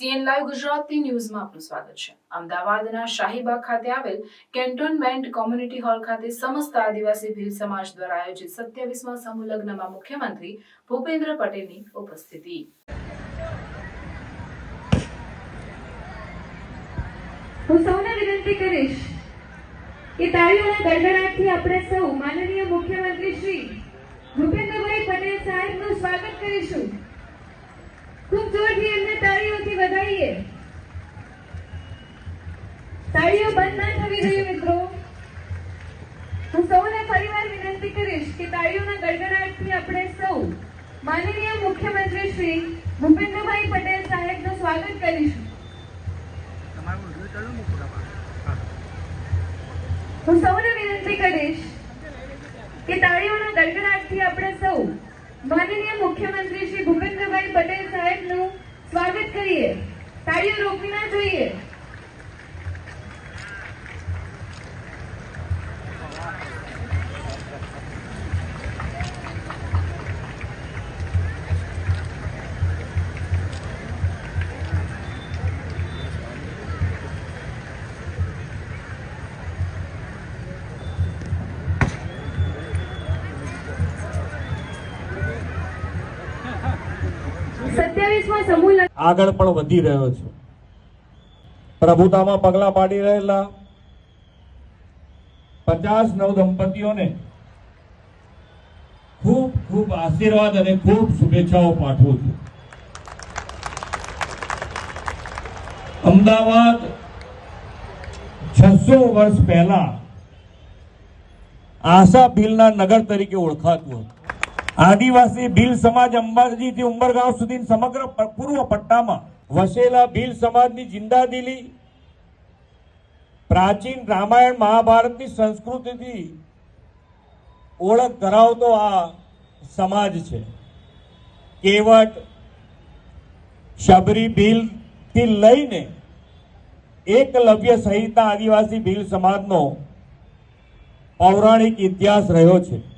Nation live Gujarati ન્યૂઝમાં આપનું સ્વાગત છે. અમદાવાદના શાહીબાગ ખાતે આવેલ કેન્ટોનમેન્ટ કોમ્યુનિટી હોલ ખાતે સમસ્ત આદિવાસી ભીલ સમાજ દ્વારા આયોજિત સત્યાવીસમાં સમૂહ મુખ્યમંત્રી ભૂપેન્દ્ર પટેલની ઉપસ્થિતિ. હું સૌને વિનંતી કરીશ કે તાળીઓના ગડગડાટથી આપણે સૌ માનનીય મુખ્યમંત્રી શ્રી ભૂપેન્દ્રભાઈ પટેલ સાહેબનું સ્વાગત કરીશું. ખૂબ જોરથી એમને તાળીઓથી વધાવીએ તાળીઓ બંધ ના થવી જોઈએ મિત્રો. હું સૌને ફરીવાર વિનંતી કરીશ કે તાળીઓના ગડગડાટથી આપણે સૌ માનનીય મુખ્યમંત્રી શ્રી ભૂપેન્દ્રભાઈ પટેલ સાહેબનું સ્વાગત કરીશું. હું સૌને વિનંતી કરીશ કે તાળીઓના ગડગડાટથી આપણે સૌ માનનીય મુખ્યમંત્રી શ્રી ભૂપેન્દ્રભાઈ પટેલ સાહેબનું સ્વાગત કરીએ. તાળીઓ રોકવી ના જોઈએ. આગળ પણ વધી રહ્યો છે. પ્રભુતામાં પગલા પાડી રહેલા પચાસ નવ દંપતીઓને ખૂબ ખૂબ આશીર્વાદ અને ખૂબ શુભેચ્છાઓ પાઠવું છું. અમદાવાદ છસો વર્ષ પહેલા આશા ભીલના નગર તરીકે ઓળખાતું હતું. આદિવાસી ભીલ સમાજ અંબાજીથી ઉંબરગાંવ સુધી સમગ્ર પૂર્વ પટ્ટામાં વસેલા ભીલ સમાજની જિંદાદિલી, પ્રાચીન રામાયણ મહાભારતની સંસ્કૃતિથી ઓળખ ધરાવતો આ સમાજ છે. કેવટ, શબરી ભીલથી લઈને એકલવ્ય સહિતના આદિવાસી ભીલ સમાજનો પૌરાણિક ઇતિહાસ રહ્યો છે.